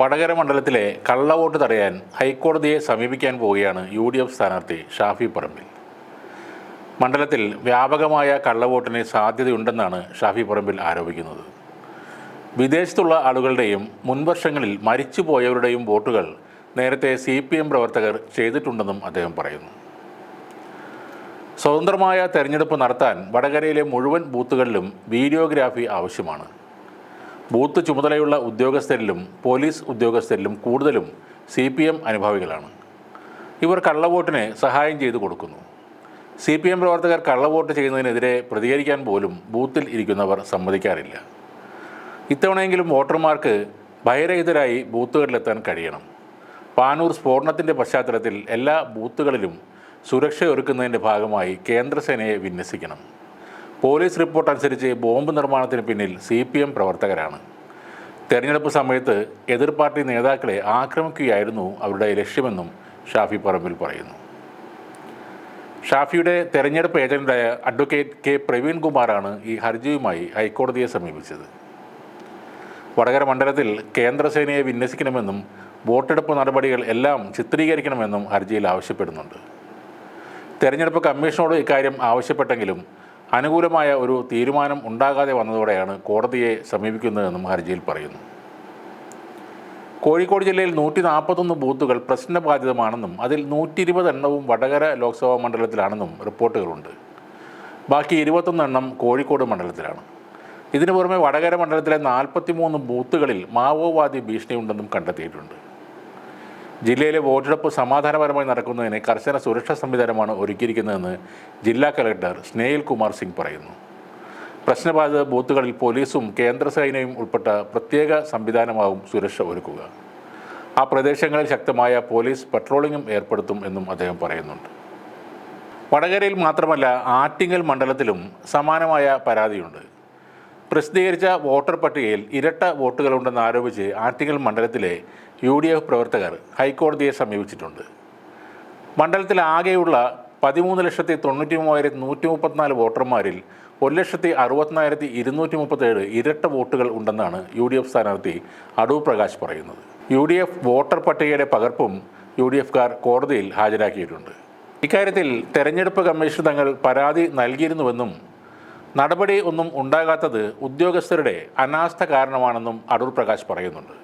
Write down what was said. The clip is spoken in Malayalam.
വടകര മണ്ഡലത്തിലെ കള്ളവോട്ട് തടയാൻ ഹൈക്കോടതിയെ സമീപിക്കാൻ പോവുകയാണ് യു ഡി എഫ് സ്ഥാനാർത്ഥി ഷാഫി പറമ്പിൽ. മണ്ഡലത്തിൽ വ്യാപകമായ കള്ളവോട്ടിന് സാധ്യതയുണ്ടെന്നാണ് ഷാഫി പറമ്പിൽ ആരോപിക്കുന്നത്. വിദേശത്തുള്ള ആളുകളുടെയും മുൻവർഷങ്ങളിൽ മരിച്ചുപോയവരുടെയും വോട്ടുകൾ നേരത്തെ സി പി എം പ്രവർത്തകർ ചെയ്തിട്ടുണ്ടെന്നും അദ്ദേഹം പറയുന്നു. സ്വതന്ത്രമായ തെരഞ്ഞെടുപ്പ് നടത്താൻ വടകരയിലെ മുഴുവൻ ബൂത്തുകളിലും വീഡിയോഗ്രാഫി ആവശ്യമാണ്. ബൂത്ത് ചുമതലയുള്ള ഉദ്യോഗസ്ഥരിലും പോലീസ് ഉദ്യോഗസ്ഥരിലും കൂടുതലും സി പി എം അനുഭാവികളാണ്. ഇവർ കള്ളവോട്ടിന് സഹായം ചെയ്തു കൊടുക്കുന്നു. സി പി എം പ്രവർത്തകർ കള്ളവോട്ട് ചെയ്യുന്നതിനെതിരെ പ്രതികരിക്കാൻ പോലും ബൂത്തിൽ ഇരിക്കുന്നവർ സമ്മതിക്കാറില്ല. ഇത്തവണയെങ്കിലും വോട്ടർമാർക്ക് ഭയരഹിതരായി ബൂത്തുകളിലെത്താൻ കഴിയണം. പാനൂർ സ്ഫോടനത്തിന്റെ പശ്ചാത്തലത്തിൽ എല്ലാ ബൂത്തുകളിലും സുരക്ഷ ഒരുക്കുന്നതിന്റെ ഭാഗമായി കേന്ദ്രസേനയെ വിന്യസിക്കണം. പോലീസ് റിപ്പോർട്ട് അനുസരിച്ച് ബോംബ് നിർമ്മാണത്തിന് പിന്നിൽ സി പി എം പ്രവർത്തകരാണ്. തെരഞ്ഞെടുപ്പ് സമയത്ത് എതിർ പാർട്ടി നേതാക്കളെ ആക്രമിക്കുകയായിരുന്നു അവരുടെ ലക്ഷ്യമെന്നും ഷാഫി പറമ്പിൽ പറയുന്നു. ഷാഫിയുടെ തെരഞ്ഞെടുപ്പ് ഏജന്റായ അഡ്വക്കേറ്റ് കെ പ്രവീൺ കുമാറാണ് ഈ ഹർജിയുമായി ഹൈക്കോടതിയെ സമീപിച്ചത്. വടകര മണ്ഡലത്തിൽ കേന്ദ്രസേനയെ വിന്യസിക്കണമെന്നും വോട്ടെടുപ്പ് നടപടികൾ എല്ലാം ചിത്രീകരിക്കണമെന്നും ഹർജിയിൽ ആവശ്യപ്പെടുന്നുണ്ട്. തെരഞ്ഞെടുപ്പ് കമ്മീഷനോട് ഇക്കാര്യം ആവശ്യപ്പെട്ടെങ്കിലും അനുകൂലമായ ഒരു തീരുമാനം ഉണ്ടാകാതെ വന്നതോടെയാണ് കോടതിയെ സമീപിക്കുന്നതെന്നും ഹർജിയിൽ പറയുന്നു. കോഴിക്കോട് ജില്ലയിൽ നൂറ്റി നാൽപ്പത്തൊന്ന് ബൂത്തുകൾ പ്രശ്നബാധിതമാണെന്നും അതിൽ നൂറ്റി ഇരുപത് എണ്ണവും വടകര ലോക്സഭാ മണ്ഡലത്തിലാണെന്നും റിപ്പോർട്ടുകളുണ്ട്. ബാക്കി ഇരുപത്തൊന്ന് എണ്ണം കോഴിക്കോട് മണ്ഡലത്തിലാണ്. ഇതിനു പുറമെ വടകര മണ്ഡലത്തിലെ നാൽപ്പത്തിമൂന്ന് ബൂത്തുകളിൽ മാവോവാദി ഭീഷണിയുണ്ടെന്നും കണ്ടെത്തിയിട്ടുണ്ട്. ജില്ലയിലെ വോട്ടെടുപ്പ് സമാധാനപരമായി നടക്കുന്നതിന് കർശന സുരക്ഷാ സംവിധാനമാണ് ഒരുക്കിയിരിക്കുന്നതെന്ന് ജില്ലാ കലക്ടർ സ്നേഹിൽ കുമാർ സിംഗ് പറയുന്നു. പ്രശ്നബാധിത ബൂത്തുകളിൽ പോലീസും കേന്ദ്ര സൈന്യവും ഉൾപ്പെട്ട പ്രത്യേക സംവിധാനമാവും സുരക്ഷ ഒരുക്കുക. ആ പ്രദേശങ്ങളിൽ ശക്തമായ പോലീസ് പട്രോളിങ്ങും ഏർപ്പെടുത്തും എന്നും അദ്ദേഹം പറയുന്നുണ്ട്. വടകരയിൽ മാത്രമല്ല ആറ്റിങ്ങൽ മണ്ഡലത്തിലും സമാനമായ പരാതിയുണ്ട്. പ്രസിദ്ധീകരിച്ച വോട്ടർ പട്ടികയിൽ ഇരട്ട വോട്ടുകളുണ്ടെന്ന് ആരോപിച്ച് ആറ്റിങ്ങൽ മണ്ഡലത്തിലെ യു ഡി എഫ് പ്രവർത്തകർ ഹൈക്കോടതിയെ സമീപിച്ചിട്ടുണ്ട്. മണ്ഡലത്തിൽ ആകെയുള്ള പതിമൂന്ന് ലക്ഷത്തി തൊണ്ണൂറ്റി മൂവായിരത്തി നൂറ്റി മുപ്പത്തിനാല് വോട്ടർമാരിൽ ഒരു ലക്ഷത്തി അറുപത്തിനായിരത്തി ഇരുന്നൂറ്റി മുപ്പത്തേഴ് ഇരട്ട വോട്ടുകൾ ഉണ്ടെന്നാണ് യു ഡി എഫ് സ്ഥാനാർത്ഥി അടൂർ പ്രകാശ് പറയുന്നത്. യു ഡി എഫ് വോട്ടർ പട്ടികയുടെ പകർപ്പും യു ഡി എഫുകാർ കോടതിയിൽ ഹാജരാക്കിയിട്ടുണ്ട്. ഇക്കാര്യത്തിൽ തെരഞ്ഞെടുപ്പ് കമ്മീഷൻ തങ്ങൾ പരാതി നൽകിയിരുന്നുവെന്നും നടപടി ഒന്നും ഉണ്ടാകാത്തത് ഉദ്യോഗസ്ഥരുടെ അനാസ്ഥ കാരണമാണെന്നും അടൂർ പ്രകാശ് പറയുന്നുണ്ട്.